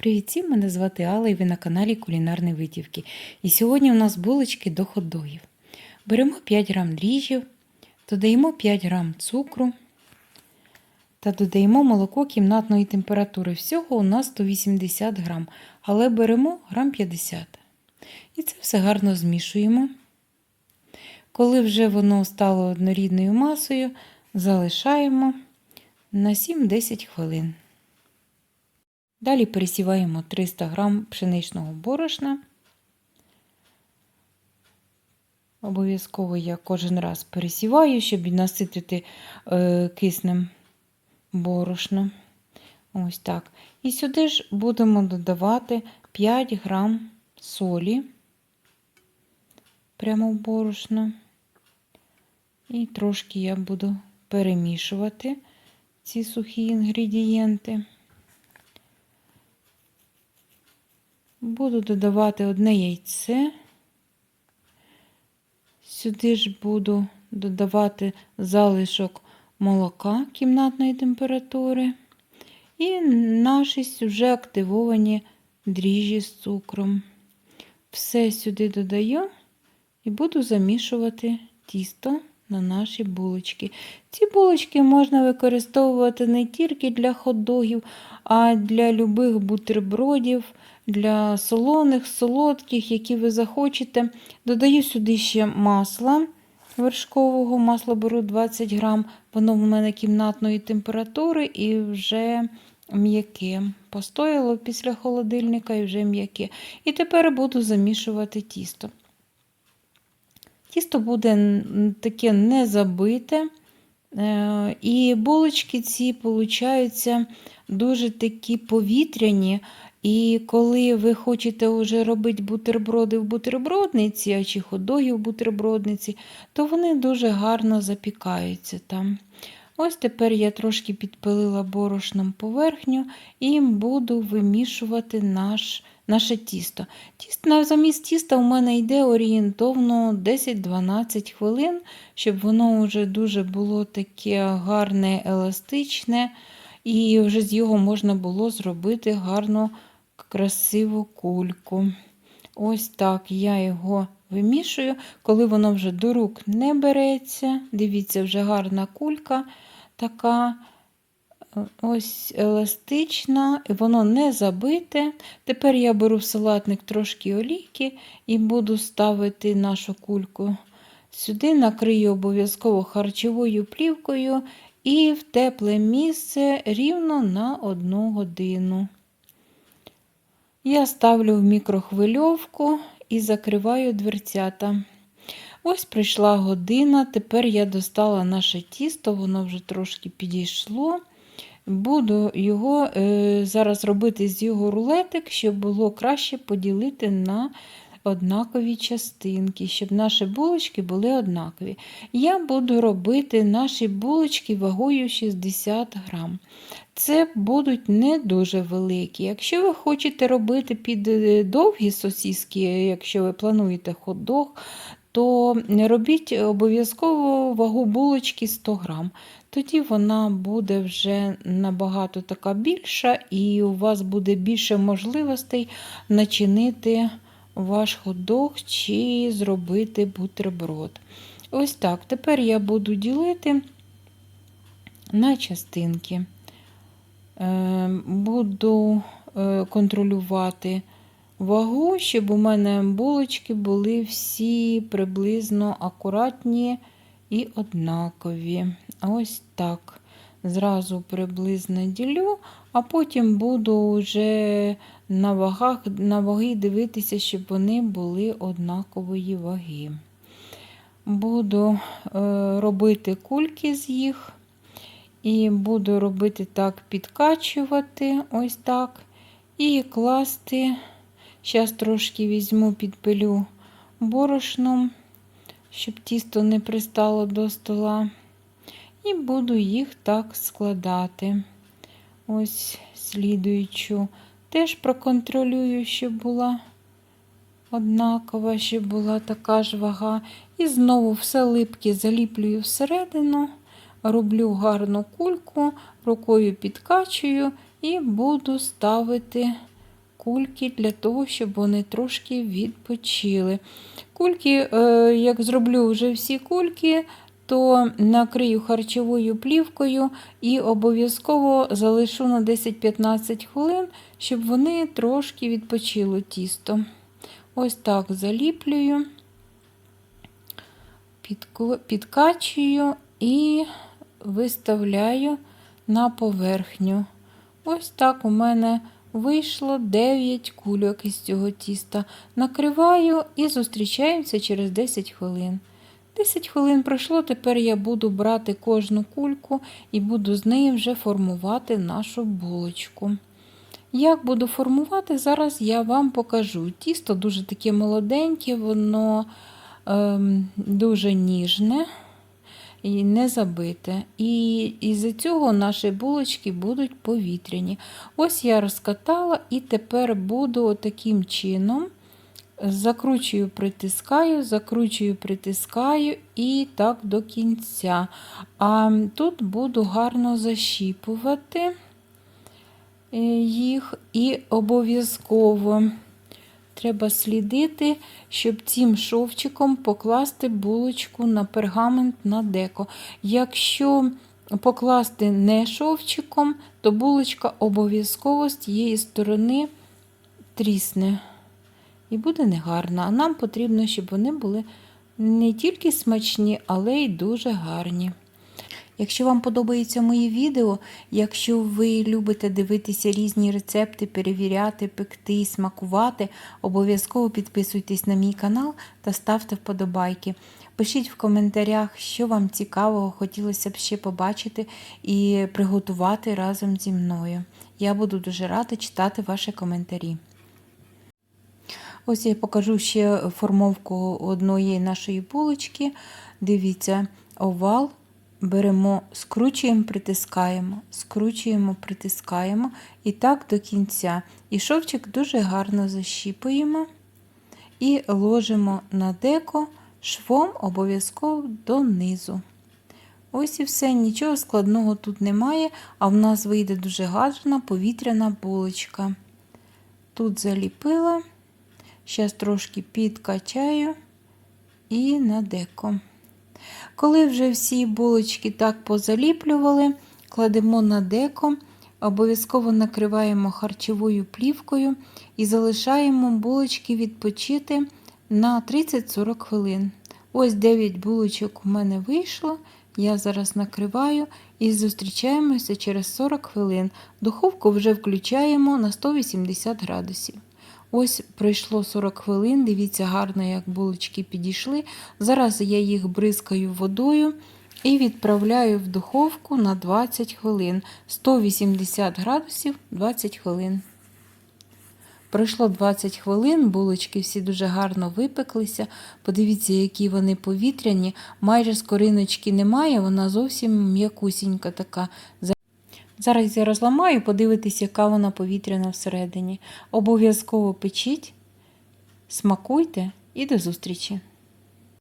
Привіт всім, мене звати Алла і ви на каналі Кулінарні Витівки. І сьогодні у нас булочки до ходогів. Беремо 5 грам дріжджів, додаємо 5 грам цукру та додаємо молоко кімнатної температури. Всього у нас 180 грам, але беремо грам 50. І це все гарно змішуємо. Коли вже воно стало однорідною масою, залишаємо на 7-10 хвилин. Далі пересіваємо 300 г пшеничного борошна. Обов'язково я кожен раз пересіваю, щоб наситити е, киснем борошно. Ось так. І сюди ж будемо додавати 5 грам солі прямо в борошно. І трошки я буду перемішувати ці сухі інгредієнти. Буду додавати одне яйце. Сюди ж буду додавати залишок молока кімнатної температури. І наші вже активовані дріжджі з цукром. Все сюди додаю і буду замішувати тісто на наші булочки. Ці булочки можна використовувати не тільки для хот-догів, а для любих бутербродів, для солоних, солодких, які ви захочете. Додаю сюди ще масла вершкового, масло беру 20 грам, воно в мене кімнатної температури і вже м'яке. Постояло після холодильника і вже м'яке. І тепер буду замішувати тісто. Тісто буде таке не забите. Е, і булочки ці получаються дуже такі повітряні. І коли ви хочете вже робити бутерброди в бутербродниці, а чи ходоги в бутербродниці, то вони дуже гарно запікаються там. Ось тепер я трошки підпилила борошном поверхню і буду вимішувати наш, наше тісто. Тісто замість тіста у мене йде орієнтовно 10-12 хвилин, щоб воно вже дуже було таке гарне, еластичне, і вже з його можна було зробити гарну красиву кульку. Ось так я його вимішую, коли воно вже до рук не береться. Дивіться, вже гарна кулька така ось еластична, воно не забите. Тепер я беру в салатник трошки олійки і буду ставити нашу кульку сюди, накрию обов'язково харчовою плівкою і в тепле місце рівно на одну годину. Я ставлю в мікрохвильовку і закриваю дверцята. Ось прийшла година, тепер я достала наше тісто, воно вже трошки підійшло. Буду його е, зараз робити з його рулетик, щоб було краще поділити на однакові частинки, щоб наші булочки були однакові. Я буду робити наші булочки вагою 60 грам. Це будуть не дуже великі. Якщо ви хочете робити під е, довгі сосіски, якщо ви плануєте хот-дог, то робіть обов'язково вагу булочки 100 грам. Тоді вона буде вже набагато така більша, і у вас буде більше можливостей начинити ваш хот-дог чи зробити бутерброд. Ось так. Тепер я буду ділити на частинки. Е, буду е, контролювати вагу, щоб у мене булочки були всі приблизно акуратні і однакові. Ось так. Зразу приблизно ділю, а потім буду вже на вагах, на ваги дивитися, щоб вони були однакової ваги. Буду е, робити кульки з їх. І буду робити так, підкачувати, ось так. І класти, зараз трошки візьму, підпилю борошном, щоб тісто не пристало до стола. І буду їх так складати. Ось слідуючу. Теж проконтролюю, щоб була однакова, щоб була така ж вага. І знову все липке заліплюю всередину роблю гарну кульку, рукою підкачую і буду ставити кульки для того, щоб вони трошки відпочили. Кульки, е, як зроблю вже всі кульки, то накрию харчовою плівкою і обов'язково залишу на 10-15 хвилин, щоб вони трошки відпочило тісто. Ось так заліплюю, підкачую і виставляю на поверхню. Ось так у мене вийшло 9 кульок із цього тіста. Накриваю і зустрічаємося через 10 хвилин. 10 хвилин пройшло, тепер я буду брати кожну кульку і буду з неї вже формувати нашу булочку. Як буду формувати, зараз я вам покажу. Тісто дуже таке молоденьке, воно ем, дуже ніжне і не забите. І із-за цього наші булочки будуть повітряні. Ось я розкатала і тепер буду таким чином. Закручую, притискаю, закручую, притискаю і так до кінця. А тут буду гарно защіпувати е, їх і обов'язково треба слідити, щоб цим шовчиком покласти булочку на пергамент на деко. Якщо покласти не шовчиком, то булочка обов'язково з тієї сторони трісне і буде негарна. А нам потрібно, щоб вони були не тільки смачні, але й дуже гарні. Якщо вам подобаються мої відео, якщо ви любите дивитися різні рецепти, перевіряти, пекти, смакувати, обов'язково підписуйтесь на мій канал та ставте вподобайки. Пишіть в коментарях, що вам цікавого хотілося б ще побачити і приготувати разом зі мною. Я буду дуже рада читати ваші коментарі. Ось я покажу ще формовку одної нашої булочки. Дивіться, овал беремо, скручуємо, притискаємо, скручуємо, притискаємо і так до кінця. І шовчик дуже гарно защіпуємо і ложимо на деко швом обов'язково донизу. Ось і все, нічого складного тут немає, а в нас вийде дуже гарна повітряна булочка. Тут заліпила. Зараз трошки підкачаю і на деко. Коли вже всі булочки так позаліплювали, кладемо на деко, обов'язково накриваємо харчовою плівкою і залишаємо булочки відпочити на 30-40 хвилин. Ось 9 булочок у мене вийшло. Я зараз накриваю і зустрічаємося через 40 хвилин. Духовку вже включаємо на 180 градусів. Ось пройшло 40 хвилин, дивіться, гарно, як булочки підійшли. Зараз я їх бризкаю водою і відправляю в духовку на 20 хвилин. 180 градусів 20 хвилин. Пройшло 20 хвилин, булочки всі дуже гарно випеклися. Подивіться, які вони повітряні. Майже скориночки немає, вона зовсім м'якусінька така. Зараз я розламаю, подивитись, яка вона повітряна всередині. Обов'язково печіть, смакуйте і до зустрічі!